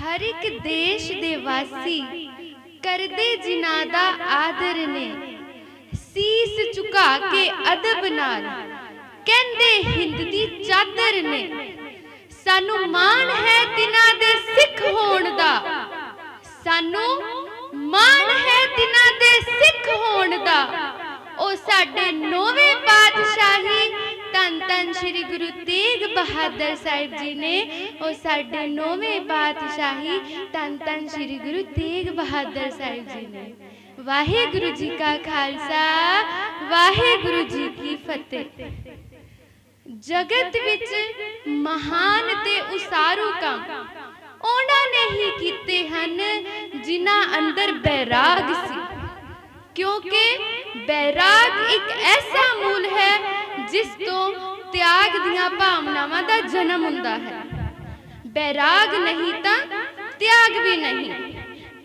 ਹਰ ਇੱਕ ਦੇਸ਼ ਦੇ ਵਾਸੀ ਕਰਦੇ ਜਿਨ੍ਹਾਂ ਦਾ ਆਦਰ ਨੇ। ਸੀਸ ਝੁਕਾ ਕੇ ਅਦਬ ਨਾਲ ਕਹਿੰਦੇ ਹਿੰਦ ਦੀ ਚਾਦਰ ਨੇ। ਸਾਨੂੰ ਮਾਣ ਹੈ ਤਿਨਾਂ ਦੇ ਸਿੱਖ ਹੋਣ ਦਾ। ਸਾਨੂੰ ਮਾਣ ਹੈ ਤਿਨਾਂ ਦੇ ਸਿੱਖ ਹੋਣ ਦਾ। ਉਹ ਸਾਡੇ ਨੌਵੇਂ ਪਾਤਸ਼ਾਹੀ ਧੰਨ ਧੰਨ ਸ੍ਰੀ ਗੁਰੂ ਤੇਗ ਬਹਾਦਰ ਸਾਹਿਬ ਜੀ ਨੇ ਉਹ ਸਾਡੇ ਨੌਵੇਂ ਪਾਤਸ਼ਾਹੀ ਧੰਨ ਧੰਨ ਸ੍ਰੀ ਗੁਰੂ ਤੇਗ ਬਹਾਦਰ ਸਾਹਿਬ ਜੀ ਨੇ। ਵਾਹਿਗੁਰੂ ਜੀ ਕਾ ਖਾਲਸਾ, ਵਾਹਿਗੁਰੂ ਜੀ ਕੀ ਫਤਿਹ। ਜਗਤ ਵਿੱਚ ਮਹਾਨ ਤੇ ਉਸਾਰੂ ਕੰਮ ਉਹਨਾਂ ਨੇ ਹੀ ਕੀਤੇ ਹਨ ਜਿਨ੍ਹਾਂ ਅੰਦਰ ਬੈਰਾਗ ਸੀ। ਕਿਉਂਕਿ ਬੈਰਾਗ ਇੱਕ ਐਸਾ ਮੂਲ ਹੈ ਜਿਸ ਤੋਂ ਤਿਆਗ ਦੀਆਂ ਭਾਵਨਾਵਾਂ ਦਾ ਜਨਮ ਹੁੰਦਾ ਹੈ। ਬੈਰਾਗ ਨਹੀਂ ਤਾਂ ਤਿਆਗ ਵੀ ਨਹੀਂ।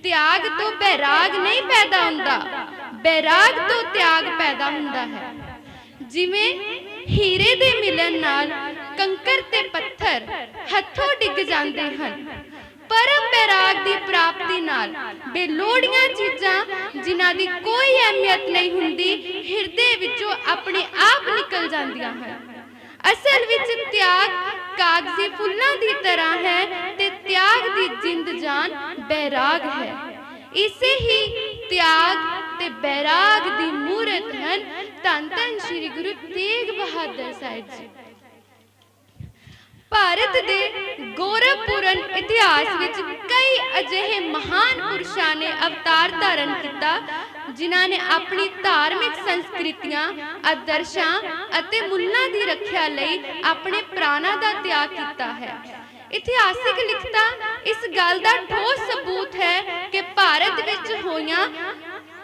ਤਿਆਗ ਤੋਂ ਬੈਰਾਗ ਨਹੀਂ ਪੈਦਾ ਹੁੰਦਾ, ਬੈਰਾਗ ਤੋਂ ਤਿਆਗ ਪੈਦਾ ਹੁੰਦਾ ਹੈ। ਜਿਵੇਂ ਹੀਰੇ ਦੇ ਮਿਲਣ ਨਾਲ ਕੰਕਰ ਤੇ ਪੱਥਰ ਹੱਥੋਂ ਡਿੱਗ ਜਾਂਦੇ ਹਨ ਪ੍ਰਾਪਤੀ ਨਾਲ। ਬੇਲੋੜੀਆਂ ਚੀਜ਼ਾਂ ਜਿਨ੍ਹਾਂ ਦੀ ਕੋਈ ਅਹਿਮੀਅਤ ਨਹੀਂ ਹੁੰਦੀ, ਹਿਰਦੇ ਵਿੱਚੋਂ ਆਪਣੇ ਆਪ ਨਿਕਲ ਜਾਂਦੀਆਂ ਹਨ। ਅਸਲ ਵਿੱਚ ਤਿਆਗ ਕਾਗਜ਼ੀ ਫੁੱਲਾਂ ਦੀ ਤਰ੍ਹਾਂ ਹੈ ਤੇ ਤਿਆਗ ਦੀ ਜਿੰਦ ਜਾਨ ਬੈਰਾਗ ਹੈ। ਇਸੇ ਹੀ ਤਿਆਗ ਤੇ ਬੈਰਾਗ ਦੀ ਮੂਰਤ ਹਨ ਧੰਨ ਧੰਨ ਸ੍ਰੀ ਗੁਰੂ ਤੇਗ ਬਹਾਦਰ ਸਾਹਿਬ ਜੀ। ਭਾਰਤ ਦੇ ਗੌਰਵਪੂਰਨ ਇਤਿਹਾਸ ਵਿੱਚ ਕਈ ਅਜਿਹੇ ਮਹਾਨ ਪੁਰਸ਼ਾਂ ਨੇ ਅਵਤਾਰ ਧਾਰਨ ਕੀਤਾ, ਜਿਨ੍ਹਾਂ ਨੇ ਆਪਣੀ ਧਾਰਮਿਕ ਸੰਸਕ੍ਰਿਤੀਆਂ, ਆਦਰਸ਼ਾਂ ਅਤੇ ਮੁੱਲਾਂ ਦੀ ਰੱਖਿਆ ਲਈ ਆਪਣੇ ਪ੍ਰਾਣਾਂ ਦਾ ਤਿਆਗ ਕੀਤਾ ਹੈ। ਇਤਿਹਾਸਿਕ ਲਿਖਤਾਂ ਇਸ ਗੱਲ ਦਾ ਠੋਸ ਸਬੂਤ ਹੈ ਕਿ ਭਾਰਤ ਵਿੱਚ ਹੋਈਆਂ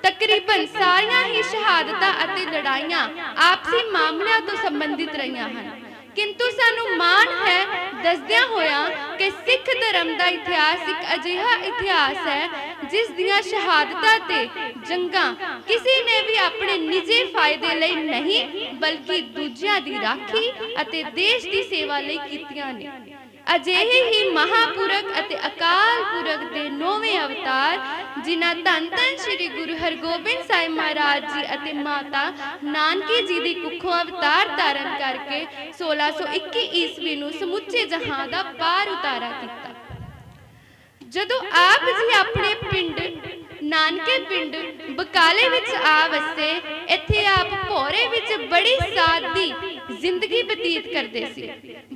ਤਕਰੀਬਨ ਸਾਰੀਆਂ ਹੀ ਸ਼ਹਾਦਤਾਂ ਅਤੇ ਲੜਾਈਆਂ ਆਪਸੀ ਮਾਮਲਿਆਂ ਤੋਂ ਸੰਬੰਧਿਤ ਰਹੀਆਂ ਹਨ। ਕਿੰਤੂ ਸਾਨੂੰ ਮਾਣ ਹੈ, ਦੱਸਦਿਆਂ ਹੋਇਆਂ ਕਿ ਸਿੱਖ ਧਰਮ ਦਾ ਇਤਿਹਾਸ ਇੱਕ ਅਜਿਹਾ ਇਤਿਹਾਸ ਹੈ, ਜਿਸ ਦੀਆਂ ਸ਼ਹਾਦਤਾਂ ਤੇ ਜੰਗਾਂ ਕਿਸੇ ਨੇ ਵੀ ਆਪਣੇ ਨਿੱਜੀ ਫਾਇਦੇ ਲਈ ਨਹੀਂ, ਬਲਕਿ ਦੂਜਿਆਂ ਦੀ ਰਾਖੀ ਅਤੇ ਦੇਸ਼ ਦੀ ਸੇਵਾ ਲਈ ਕੀਤੀਆਂ ਨੇ। ਅਜਿਹੇ ਹੀ ਮਹਾਪੁਰਖ ਅਤੇ ਅਕਾਲ ਪੁਰਖ ਦੇ ਨੌਵੇਂ ਅਵਤਾਰ, ਜਿਨ੍ਹਾਂ ਧੰਨ ਧੰਨ ਸ੍ਰੀ ਗੁਰੂ ਹਰਗੋਬਿੰਦ ਸਾਹਿਬ ਮਹਾਰਾਜ ਜੀ ਅਤੇ ਮਾਤਾ ਨਾਨਕੀ ਜੀ ਦੀ ਕੁੱਖੋਂ ਅਵਤਾਰ ਧਾਰਨ ਕਰਕੇ 1621 ਈਸਵੀ ਨੂੰ ਸਮੁੱਚੇ ਜਹਾਨ ਦਾ ਪਾਰ ਉਤਾਰਾ ਕੀਤਾ। ਜਦੋਂ ਆਪ ਜੀ ਆਪਣੇ ਪਿੰਡ, ਨਾਨਕੇ ਪਿੰਡ ਬਕਾਲੇ ਵਿੱਚ ਆ ਵਸੇ, ਇੱਥੇ ਆਪ ਭੋਰੇ ਵਿੱਚ ਬੜੀ ਸਾਦੀ ਜ਼ਿੰਦਗੀ ਬਤੀਤ ਕਰਦੇ ਸੀ।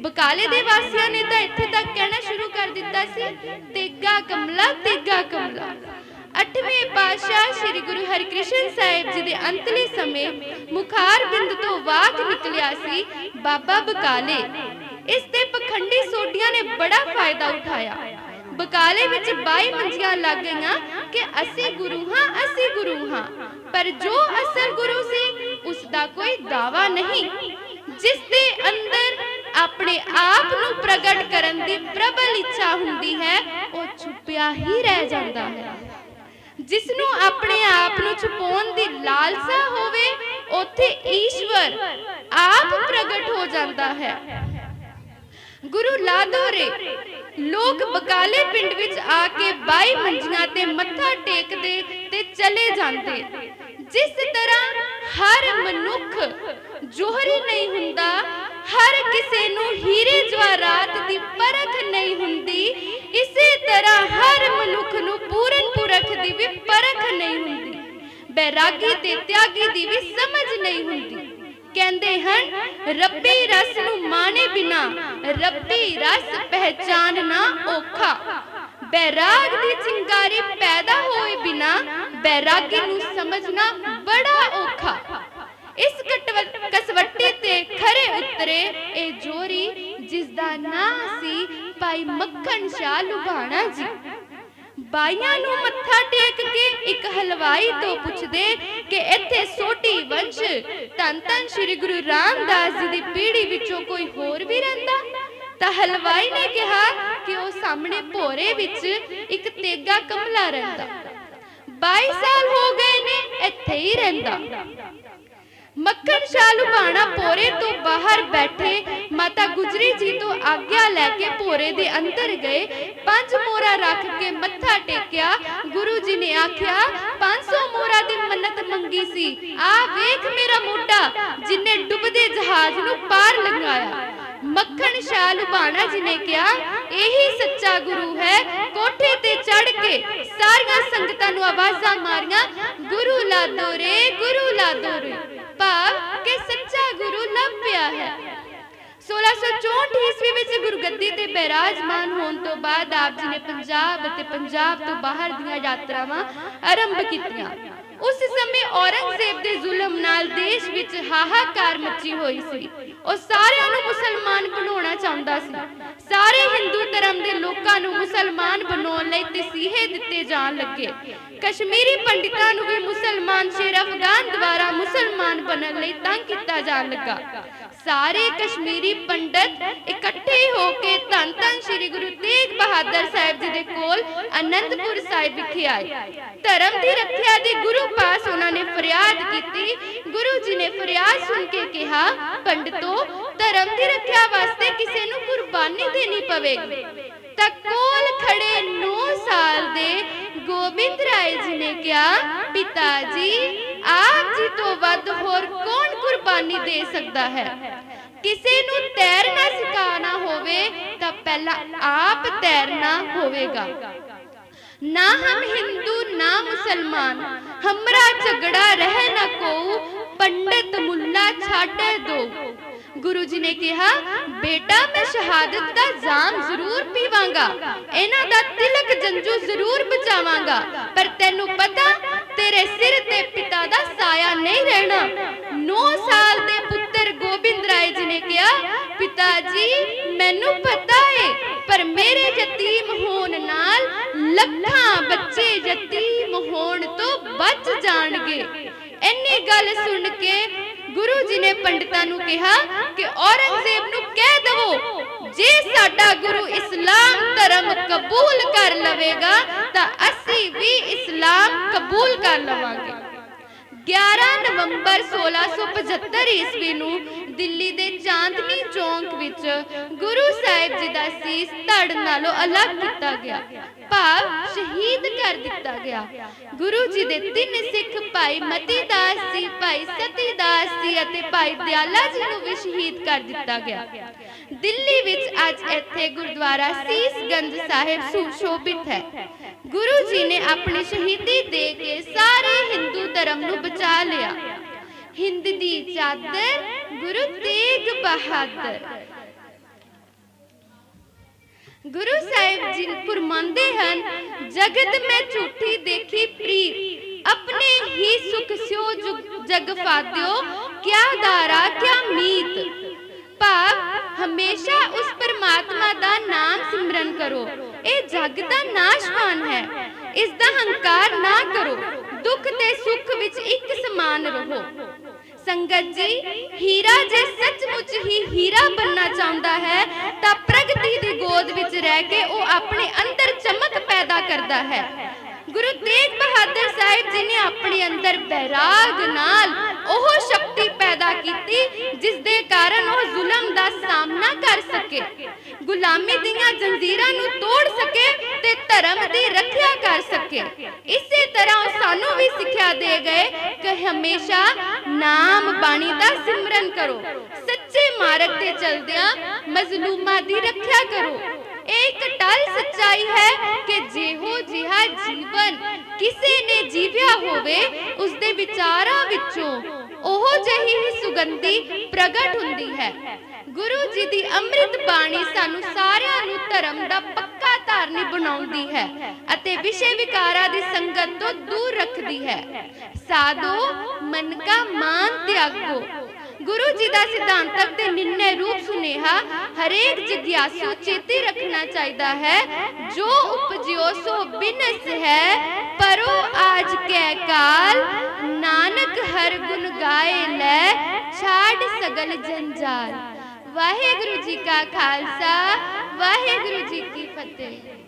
ਬਕਾਲੇ ਦੇ ਵਾਸੀਆਂ ਨੇ ਤਾਂ ਇੱਥੇ ਤੱਕ ਕਹਿਣਾ ਸ਼ੁਰੂ ਕਰ ਦਿੱਤਾ ਸੀ, ਤੇਗਾ ਕਮਲਾ ਤੇਗਾ ਕਮਲਾ। ਅੱਠਵੇਂ ਪਾਤਸ਼ਾਹ ਸ੍ਰੀ ਗੁਰੂ ਹਰਿਕ੍ਰਿਸ਼ਨ ਸਾਹਿਬ ਜੀ ਦੇ ਅੰਤਲੇ ਸਮੇਂ ਮੁਖਾਰ ਬਿੰਦ ਤੋਂ ਵਾਕ ਨਿਕਲਿਆ ਸੀ, ਬਾਬਾ ਬਕਾਲੇ। ਇਸ ਦੇ ਪਖੰਡੀ ਸੋਢੀਆਂ ਨੇ ਬੜਾ ਫਾਇਦਾ ਉਠਾਇਆ। ਬਕਾਲੇ ਵਿੱਚ 22 ਮੰਜੀਆਂ ਲੱਗ ਗਈਆਂ ਕਿ ਅਸੀਂ ਗੁਰੂ ਹਾਂ, ਅਸੀਂ ਗੁਰੂ ਹਾਂ। ਪਰ ਜੋ ਅਸਲ ਗੁਰੂ ਸੀ ਉਸ ਦਾ ਕੋਈ ਦਾਵਾ ਨਹੀਂ। ਜਿਸ ਦੇ ਅੰਦਰ ਆਪਣੇ ਆਪ ਨੂੰ ਪ੍ਰਗਟ ਕਰਨ ਦੀ ਪ੍ਰਬਲ ਇੱਛਾ ਹੁੰਦੀ ਹੈ, ਉਹ ਛੁਪਿਆ ਹੀ ਰਹਿ ਜਾਂਦਾ ਹੈ। ਜਿਸ ਨੂੰ ਆਪਣੇ ਆਪ ਨੂੰ ਛੁਪਾਉਣ ਦੀ ਲਾਲਸਾ ਹੋਵੇ, ਉੱਥੇ ਈਸ਼ਵਰ ਆਪ ਪ੍ਰਗਟ ਹੋ ਜਾਂਦਾ ਹੈ। ਗੁਰੂ ਲਾਦੋਰੇ, ਲੋਕ ਬਕਾਲੇ ਪਿੰਡ ਵਿੱਚ ਆ ਕੇ 22 ਮੰਜੀਆਂ ਤੇ ਮੱਥਾ ਟੇਕਦੇ ਤੇ ਚਲੇ ਜਾਂਦੇ। ਜਿਸ ਤਰ੍ਹਾਂ ਹਰ ਮਨੁੱਖ ਜੋਹਰੀ ਨਹੀਂ ਹੁੰਦਾ ਹਰ ਕਿਸੇ ਨੂੰ ਹੀਰੇ ਜਵਾਹਰਾਤ ਦੀ ਪਰਖ ਨਹੀਂ ਹੁੰਦੀ, ਇਸੇ ਤਰ੍ਹਾਂ ਹਰ ਮਨੁੱਖ ਨੂੰ ਪੂਰਨ ਪੁਰਖ ਦੀ ਵੀ ਪਰਖ ਨਹੀਂ ਹੁੰਦੀ। ਬੈਰਾਗੀ ਤੇ ਤਿਆਗੀ ਦੀ ਵੀ ਸਮਝ ਨਹੀਂ ਹੁੰਦੀ। ਕਹਿੰਦੇ ਹਨ, ਰੱਬੀ ਰਸ ਨੂੰ ਮਾਣੇ ਬਿਨਾ, ਰੱਬੀ ਰਸ ਪਹਿਚਾਨਣਾ ਔਖਾ। ਬੈਰਾਗ ਦੀ ਚਿੰਗਾਰੀ ਪੈਦਾ ਹੋਏ ਬਿਨਾ, ਬੈਰਾਗੀ ਨੂੰ ਸਮਝਣਾ ਬੜਾ ਔਖਾ। ਇਸ ਕਟਵ- ਤੇ ਖਰੇ ਉਤਰੇ ਇਹ ਜੋਰੀ ਜਿਸ ਦਾ ਨਾਂ ਸੀ ਭਾਈ ਮੱਖਣ ਸ਼ਾਹ ਲੁਬਾਣਾ ਜੀ। ਬਾਈਆਂ ਨੂੰ ਮੱਥਾ ਟੇਕ ਕੇ ਇੱਕ ਹਲਵਾਈ ਤੋਂ ਪੁੱਛਦੇ ਕਿ ਇੱਥੇ ਸੋਢੀ ਵੰਸ਼ ਧੰਨ ਧੰਨ ਸ੍ਰੀ ਗੁਰੂ ਰਾਮਦਾਸ ਜੀ ਦੀ ਪੀੜ੍ਹੀ ਵਿੱਚੋਂ ਕੋਈ ਹੋਰ ਵੀ ਰਹਿੰਦਾ? ਤਾਂ ਹਲਵਾਈ ਨੇ ਕਿਹਾ ਕਿ ਉਹ ਸਾਹਮਣੇ ਭੋਰੇ ਵਿੱਚ ਇੱਕ ਤੇਗਾ ਕਮਲਾ ਰਹਿੰਦਾ। 22 ਸਾਲ ਹੋ ਗਏ ਨੇ ਇੱਥੇ ਹੀ ਰਹਿੰਦਾ। ਮੱਖਣ ਸ਼ਾਹ ਲੁਬਾਣਾ ਪੋਰੇ ਤੋਂ ਬਾਹਰ ਬੈਠੇ। ਮਾਤਾ ਗੁਜਰੀ ਜੀ ਤੋਂ ਆਗਿਆ ਲੈ ਕੇ ਭੋਰੇ ਦੇ ਅੰਦਰ ਗਏ। ਪੰਜ ਮੋਹਰਾਂ ਰੱਖ ਕੇ ਮੱਥਾ ਟੇਕਿਆ। ਗੁਰੂ ਜੀ ਨੇ ਆਖਿਆ 500 ਮੋਹਰਾਂ ਦੀ ਮੰਨਤ ਮੰਗੀ ਸੀ। ਆ ਵੇਖ ਮੇਰਾ ਮੋਢਾ, ਜਿਨੇ ਡੁੱਬਦੇ ਜਹਾਜ਼ ਨੂੰ ਪਾਰ ਲੰਘਾਇਆ। ਮੱਖਣ ਸ਼ਾਹ ਲੁਬਾਣਾ ਜੀ ਨੇ ਕਿਹਾ, ਇਹੀ ਸੱਚਾ ਗੁਰੂ ਹੈ। ਕੋਠੇ ਤੇ ਚੜ ਕੇ ਸਾਰੀਆਂ ਸੰਗਤਾਂ ਨੂੰ ਆਵਾਜ਼ਾਂ ਮਾਰੀਆਂ, ਗੁਰੂ ਲਾ ਦੋਰੇ, ਗੁਰੂ ਲਾ ਦੋਰੇ। ਭਾਵ ਕਿ ਸੱਚਾ ਗੁਰੂ ਲੱਭ ਪਿਆ ਹੈ 1664 ਈਸਵੀ ਵਿੱਚ ਗੁਰਗੱਦੀ ਤੇ ਬਿਰਾਜਮਾਨ ਹੋਣ ਤੋਂ ਬਾਅਦ ਆਪ ਜੀ ਨੇ ਪੰਜਾਬ ਅਤੇ ਪੰਜਾਬ ਤੋਂ ਬਾਹਰ ਦੀਆਂ ਯਾਤਰਾਵਾਂ ਆਰੰਭ ਕੀਤੀਆਂ। ਉਸ ਸਮੇਂ ਔਰੰਗਜ਼ੇਬ ਦੇ ਜ਼ੁਲਮ ਨਾਲ ਦੇਸ਼ ਵਿੱਚ ਹਾਹਾਕਾਰ ਮੱਚੀ ਹੋਈ ਸੀ। ਉਹ ਸਾਰਿਆਂ ਨੂੰ ਮੁਸਲਮਾਨ ਬਣਾਉਣਾ ਚਾਹੁੰਦਾ ਸੀ। ਸਾਰੇ ਹਿੰਦੂ ਧਰਮ ਦੇ ਲੋਕਾਂ ਨੂੰ ਮੁਸਲਮਾਨ ਬਣਾਉਣ ਲਈ ਤਸੀਹੇ ਦਿੱਤੇ ਜਾਣ ਲੱਗੇ। ਕਸ਼ਮੀਰੀ ਪੰਡਿਤਾਂ ਨੂੰ ਵੀ ਮੁਸਲਮਾਨ ਸ਼ੇਰ ਅਫਗਾਨ ਦੁਆਰਾ ਮੁਸਲਮਾਨ ਬਣਨ ਲਈ ਤੰਗ ਕੀਤਾ ਜਾਣ ਲੱਗਾ। ਸਾਰੇ ਕਸ਼ਮੀਰੀ ਪੰਡਤ ਇਕੱਠੇ ਹੋ ਕੇ ਧੰਨ ਧੰਨ ਸ੍ਰੀ ਗੁਰੂ ਤੇਗ ਬਹਾਦਰ ਸਾਹਿਬ ਜੀ ਦੇ ਕੋਲ ਅਨੰਦਪੁਰ ਸਾਹਿਬ ਵਿਖੇ ਆਏ। ਧਰਮ ਦੀ ਰੱਖਿਆ ਦੀ ਗੁਰੂ ਪਾਸ ਉਹਨਾਂ ਨੇ ਫਰਿਆਦ ਕੀਤੀ। ਗੁਰੂ ਜੀ ਨੇ ਫਰਿਆਦ ਸੁਣ ਕੇ ਕਿਹਾ, ਪੰਡਤੋ, ਧਰਮ ਦੀ ਰੱਖਿਆ ਵਾਸਤੇ ਕਿਸੇ ਨੂੰ ਕੁਰਬਾਨੀ ਦੇਣੀ ਪਵੇਗੀ ਤਾਂ ਕੋਲ ਖੜੇ 9 ਸਾਲ ਦੇ ਗੋਬਿੰਦ ਰਾਏ ਜੀ ਨੇ ਕਿਹਾ, ਪਿਤਾ ਜੀ, ਆਪ ਜੀ ਤੋਂ ਵੱਧ ਹੋਰ ਕੌਣ ਕੁਰਬਾਨੀ ਦੇ ਸਕਦਾ ਹੈ? ਕਿਸੇ ਨੂੰ ਤੈਰਨਾ ਸਿਖਾਣਾ ਹੋਵੇ, ਤਾਂ ਪਹਿਲਾਂ ਆਪ ਤੈਰਨਾ ਹੋਵੇਗਾ। ਨਾ ਹਮ ਹਿੰਦੂ, ਨਾ ਮੁਸਲਮਾਨ, ਹਮਰਾ ਝਗੜਾ ਰਹਿ ਨਾ ਕੋ, ਪੰਡਤ ਮੁੱਲਾ ਛਾੜੇ ਦੋ। ਗੁਰੂ ਜੀ ਨੇ ਕਿਹਾ, ਬੇਟਾ, ਮੈਂ ਸ਼ਹਾਦਤ ਦਾ ਜਾਮ ਜ਼ਰੂਰ ਪੀਵਾਂਗਾ। ਇਹਨਾਂ ਦਾ ਤਿਲਕ ਜੰਜੂ ਜ਼ਰੂਰ ਬਚਾਵਾਂਗਾ। ਪਰ ਤੈਨੂੰ ਪਤਾ, ਤੇਰੇ ਸਿਰ ਤੇ ਪਿਤਾ ਦਾ ਸਾਇਆ ਨਹੀਂ ਰਹਿਣਾ। 9 ਸਾਲ ਦੇ ਪੁੱਤਰ ਗੋਬਿੰਦ ਰਾਏ ਜੀ ਨੇ ਕਿਹਾ, ਪਿਤਾ ਜੀ, ਮੈਨੂੰ ਪਤਾ ਹੈ ਪਰ ਮੇਰੇ ਯਤੀਮ ਹੋਣ ਨਾਲ ਲੱਖਾਂ ਬੱਚੇ ਯਤੀਮ ਹੋਣ ਤੋਂ ਬਚ ਜਾਣਗੇ। ਇੰਨੀ ਗੱਲ ਸੁਣ ਕੇ ਗੁਰੂ ਜੀ ਨੇ ਪੰਡਤਾਂ ਨੂੰ ਕਿਹਾ ਕਿ ਔਰੰਗਜ਼ੇਬ ਨੂੰ ਕਹਿ ਦਵੋ, ਜੇ ਸਾਡਾ ਗੁਰੂ ਇਸਲਾਮ ਧਰਮ ਕਬੂਲ ਕਰ ਲਵੇਗਾ, ਤਾਂ ਅਸੀਂ ਵੀ ਇਸਲਾਮ ਕਬੂਲ ਕਰ ਲਵਾਂਗੇ। 11 ਨਵੰਬਰ 1675 ਈਸਵੀ ਨੂੰ ਦਿੱਲੀ ਦੇ ਵਿੱਚ ਗੁਰੂ ਸਾਹਿਬ ਜੀ ਦਾ ਸੀਸ ਧੜ ਨਾਲੋਂ ਅਲੱਗ ਕੀਤਾ ਗਿਆ। ਭਾਵ ਸ਼ਹੀਦ ਕਰ ਦਿੱਤਾ ਗਿਆ। ਗੁਰੂ ਜੀ ਦੇ ਤਿੰਨ ਸਿੱਖ ਭਾਈ ਮਤੀ ਦਾਸ ਜੀ, ਭਾਈ ਸਤੀ ਦਾਸ ਜੀ ਅਤੇ ਭਾਈ ਦਿਆਲਾ ਜੀ ਨੂੰ ਵੀ ਸ਼ਹੀਦ ਕਰ ਦਿੱਤਾ ਗਿਆ। ਦਿੱਲੀ ਵਿੱਚ ਅੱਜ ਇੱਥੇ ਗੁਰਦੁਆਰਾ ਸੀਸਗੰਜ ਸਾਹਿਬ ਸੁਸ਼ੋਭਿਤ ਹੈ। ਗੁਰੂ ਜੀ ਨੇ ਆਪਣੀ ਸ਼ਹੀਦੀ ਦੇ ਕੇ ਸਾਰੇ ਹਿੰਦੂ ਧਰਮ ਨੂੰ ਬਚਾ ਲਿਆ। ਹਿੰਦ ਦੀ ਚਾਦਰ ਗੁਰੂ ਤੇਗ ਬਹਾਦਰ ਗੁਰੂ ਸਾਹਿਬ ਜੀ ਫਰਮਾਉਂਦੇ ਹਨ, ਜਗਤ ਮੈਂ ਝੂਠੀ ਦੇਖੀ ਪ੍ਰੀਤ, ਆਪਣੇ ਹੀ ਸੁਖ ਸਿਓ ਜਗ ਫਾਦਿਓ ਕਿਆ ਦਾਰਾ, ਕਿਆ ਮੀਤ। ਭਾਵ ਹਮੇਸ਼ਾ ਉਸ ਪਰਮਾਤਮਾ ਦਾ ਨਾਮ ਸਿਮਰਨ ਕਰੋ, ਇਹ ਜਗ ਦਾ ਨਾਸ਼ਵਾਨ ਹੈ, ਇਸ ਦਾ ਹੰਕਾਰ ਨਾ ਕਰੋ, ਦੁੱਖ ਤੇ ਸੁੱਖ ਵਿੱਚ ਇੱਕ ਸਮਾਨ ਰਹੋ ਸੰਗਤ ਜੀ, ਹੀਰਾ ਜੇ ਸੱਚਮੁੱਚ ਹੀ ਹੀਰਾ ਬੰਨਣਾ ਚਾਹੁੰਦਾ ਹੈ, ਤਾਂ ਪ੍ਰਗਤੀ ਦੀ ਗੋਦ ਵਿੱਚ ਰਹਿ ਕੇ ਉਹ ਆਪਣੇ ਅੰਦਰ ਚਮਕ ਪੈਦਾ ਕਰਦਾ ਹੈ। ਗੁਰੂ ਤੇਗ ਬਹਾਦਰ ਸਾਹਿਬ ਜੀ ਨੇ ਆਪਣੇ ਅੰਦਰ ਬੈਰਾਗ ਨਾਲ ਉਹ ਸ਼ਕਤੀ ਪੈਦਾ ਕੀਤੀ ਜਿਸ ਦੇ ਕਾਰਨ ਉਹ ਜ਼ੁਲਮ ਦਾ ਸਾਹਮਣਾ ਕਰ ਸਕੇ। ਗੁਲਾਮੀ ਦੀਆਂ ਜੰਜੀਰਾਂ ਨੂੰ ਤੋੜ ਸਕੇ ਤੇ ਧਰਮ ਦੀ ਰੱਖਿਆ ਕਰ ਸਕੇ। ਇਸੇ ਤਰ੍ਹਾਂ ਉਹ ਸਾਨੂੰ ਵੀ ਸਿੱਖਿਆ ਦੇ ਗਏ ਕਿ ਹਮੇਸ਼ਾ ਨਾਮ ਬਾਣੀ ਦਾ ਸਿਮਰਨ ਕਰੋ, ਸੱਚੇ ਮਾਰਗ ਤੇ ਚੱਲਦਿਆਂ ਮਜ਼ਲੂਮਾਂ ਦੀ ਰੱਖਿਆ ਕਰੋ। ਇਹ ਇੱਕ ਟਲ ਸੱਚਾਈ ਹੈ ਕਿ ਜਿਹੋ ਜਿਹਾ ਜੀਵਨ ਕਿਸੇ ਨੇ ਜੀਵਿਆ ਹੋਵੇ ਉਸ ਦੇ ਵਿਚਾਰਾਂ ਵਿੱਚੋਂ ਉਹ ਜਿਹੀ ਹੀ ਸੁਗੰਧੀ ਪ੍ਰਗਟ ਹੁੰਦੀ ਹੈ ਗੁਰੂ ਜੀ ਦੀ ਅੰਮ੍ਰਿਤ ਬਾਣੀ ਸਾਨੂੰ ਸਾਰਿਆਂ ਨੂੰ ਧਰਮ ਦਾ ਪੱਕਾ ਧਾਰਨੀ ਬਣਾਉਂਦੀ ਹੈ ਅਤੇ ਵਿਸ਼ੇ ਵਿਕਾਰਾਂ ਦੀ ਸੰਗਤ ਤੋਂ ਦੂਰ ਰੱਖਦੀ ਹੈ ਸਾਧੋ ਮਨ ਕਾ ਮਾਨ ਤਿਆਗੋ ਗੁਰੂ ਜੀ ਦਾ ਸਿਧਾਂਤਕ ਤੇ ਨਿਰਣੈ ਰੂਪ ਸੁਨੇਹਾ ਹਰੇਕ ਜਿਗਿਆਸੂ ਚੇਤੇ ਰੱਖਣਾ ਚਾਹੀਦਾ ਹੈ। ਜੋ ਉਪਜਿਓ ਸੋ ਬਿਨਸ ਹੈ, ਪਰੋ ਆਜ ਕੈ ਕਾਲ, ਨਾਨਕ ਹਰ ਗੁਣ ਗਾਏ ਲੈ, ਛਾੜ ਸਗਲ ਜੰਜਾਲ। ਵਾਹਿਗੁਰੂ ਜੀ ਕਾ ਖਾਲਸਾ, ਵਾਹਿਗੁਰੂ ਜੀ ਕੀ ਫਤਿਹ।